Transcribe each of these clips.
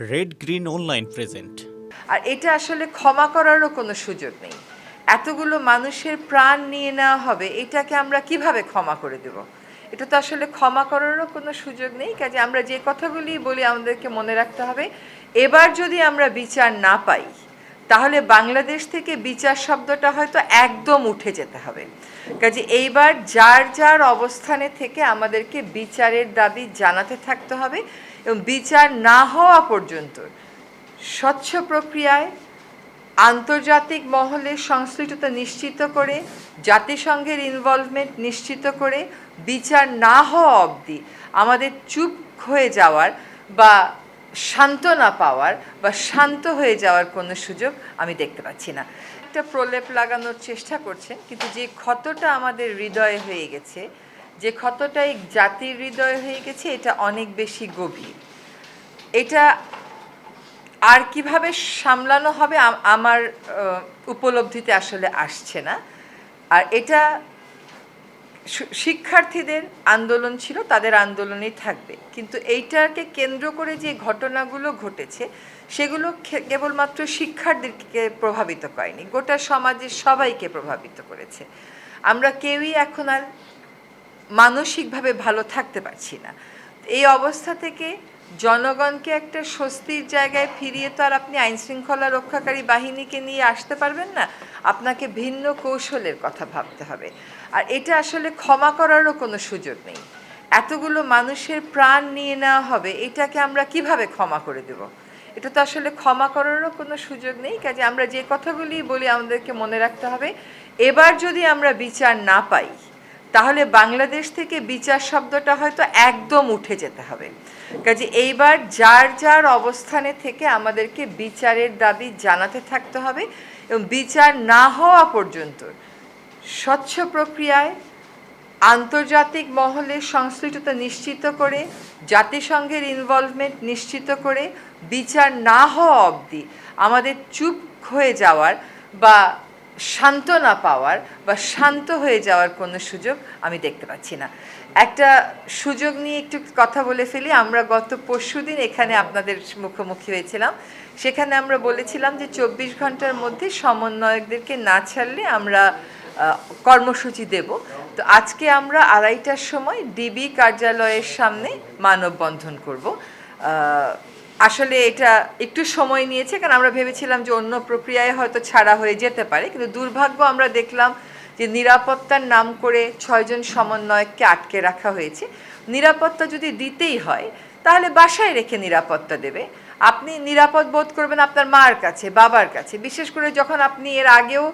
Red green online present আর এটা আসলে ক্ষমা করারও কোনো সুযোগ নেই। এতগুলো মানুষের প্রাণ নিয়ে নেওয়া হবে, এটাকে আমরা কীভাবে ক্ষমা করে দেব? এটা তো আসলে ক্ষমা করারও কোনো সুযোগ নেই, কাজে আমরা যে কথাগুলি বলি আমাদেরকে মনে রাখতে হবে। এবার যদি আমরা বিচার না পাই তাহলে বাংলাদেশ থেকে বিচার শব্দটা হয়তো একদম উঠে যেতে হবে। কাজে এইবার যার যার অবস্থানে থেকে আমাদেরকে বিচারের দাবি জানাতে থাকতে হবে এবং বিচার না হওয়া পর্যন্ত স্বচ্ছ প্রক্রিয়ায় আন্তর্জাতিক মহলে সংশ্লিষ্টতা নিশ্চিত করে, জাতিসংঘের ইনভলভমেন্ট নিশ্চিত করে, বিচার না হওয়া অবধি আমাদের চুপ হয়ে যাওয়ার বা সান্ত্বনা পাওয়ার বা শান্ত হয়ে যাওয়ার কোনো সুযোগ আমি দেখতে পাচ্ছি না। একটা প্রলেপ লাগানোর চেষ্টা করছেন কিন্তু যে ক্ষতটা আমাদের হৃদয়ে হয়ে গেছে, যে ক্ষতটা এই জাতির হৃদয় হয়ে গেছে, এটা অনেক বেশি গভীর। এটা আর কীভাবে সামলানো হবে আমার উপলব্ধিতে আসলে আসছে না। আর এটা শিক্ষার্থীদের আন্দোলন ছিল, তাদের আন্দোলনেই থাকবে। কিন্তু এইটাকে কেন্দ্র করে যে ঘটনাগুলো ঘটেছে, সেগুলো কেবলমাত্র শিক্ষার্থীকে প্রভাবিত করেনি, গোটা সমাজের সবাইকে প্রভাবিত করেছে। আমরা কেউই এখন আর মানসিকভাবে ভালো থাকতে পারছি না। এই অবস্থা থেকে জনগণকে একটা স্বস্তির জায়গায় ফিরিয়ে তো আর আপনি আইন শৃঙ্খলা রক্ষাকারী বাহিনীকে নিয়ে আসতে পারবেন না। আপনাকে ভিন্ন কৌশলের কথা ভাবতে হবে। আর এটা আসলে ক্ষমা করারও কোনো সুযোগ নেই। এতগুলো মানুষের প্রাণ নিয়ে নেওয়া হবে, এটাকে আমরা কীভাবে ক্ষমা করে দেব? এটা তো আসলে ক্ষমা করারও কোনো সুযোগ নেই। কাজে আমরা যে কথাগুলি বলি, আমাদেরকে মনে রাখতে হবে। এবার যদি আমরা বিচার না পাই তাহলে বাংলাদেশ থেকে বিচার শব্দটা হয়তো একদম উঠে যেতে হবে। কাজে এইবার যার যার অবস্থানে থেকে আমাদেরকে বিচারের দাবি জানাতে থাকতে হবে এবং বিচার না হওয়া পর্যন্ত স্বচ্ছ প্রক্রিয়ায় আন্তর্জাতিক মহলে সংশ্লিষ্টতা নিশ্চিত করে, জাতিসংঘের ইনভলভমেন্ট নিশ্চিত করে, বিচার না হওয়া অবধি আমাদের চুপ হয়ে যাওয়ার বা সান্ত্বনা পাওয়ার বা শান্ত হয়ে যাওয়ার কোনো সুযোগ আমি দেখতে পাচ্ছি না। একটা সুযোগ নিয়ে একটু কথা বলে ফেলি, আমরা গত পরশুদিন এখানে আপনাদের মুখোমুখি হয়েছিলাম। সেখানে আমরা বলেছিলাম যে চব্বিশ ঘণ্টার মধ্যে সমন্বয়কদেরকে না ছাড়লে আমরা কর্মসূচি দেব। তো আজকে আমরা আড়াইটার সময় ডিবি কার্যালয়ের সামনে মানববন্ধন করব। আসলে এটা একটু সময় নিয়েছে, কারণ আমরা ভেবেছিলাম যে অন্য প্রক্রিয়ায় হয়তো ছাড়া হয়ে যেতে পারে, কিন্তু দুর্ভাগ্য আমরা দেখলাম যে নিরাপত্তার নাম করে ছয়জন সমন্বয়ককে আটকে রাখা হয়েছে। নিরাপত্তা যদি দিতেই হয়, তাহলে বাসায় রেখে নিরাপত্তা দেবে। আপনি নিরাপদ বোধ করবেন আপনার মার কাছে, বাবার কাছে। বিশেষ করে যখন আপনি এর আগেও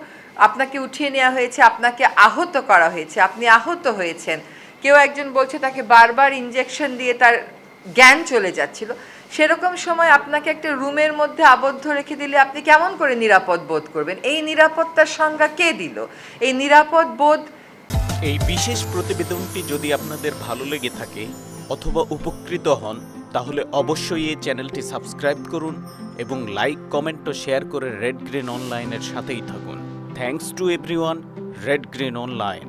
আপনাকে উঠিয়ে নেওয়া হয়েছে, আপনাকে আহত করা হয়েছে, আপনি আহত হয়েছেন, কেউ একজন বলছে তাকে বারবার ইঞ্জেকশন দিয়ে তার জ্ঞান চলে যাচ্ছিল। সেরকম সময় আপনাকে একটা রুমের মধ্যে আবদ্ধ রেখে দিলে আপনি কেমন করে নিরাপদ বোধ করবেন? এই নিরাপত্তার সংজ্ঞা কে দিল? এই নিরাপদ বোধ এই বিশেষ প্রতিবেদনটি যদি আপনাদের ভালো লেগে থাকে অথবা উপকৃত হন, তাহলে অবশ্যই এই চ্যানেলটি সাবস্ক্রাইব করুন এবং লাইক, কমেন্ট ও শেয়ার করে রেড গ্রিন অনলাইনের সাথেই থাকুন। Thanks to everyone red green online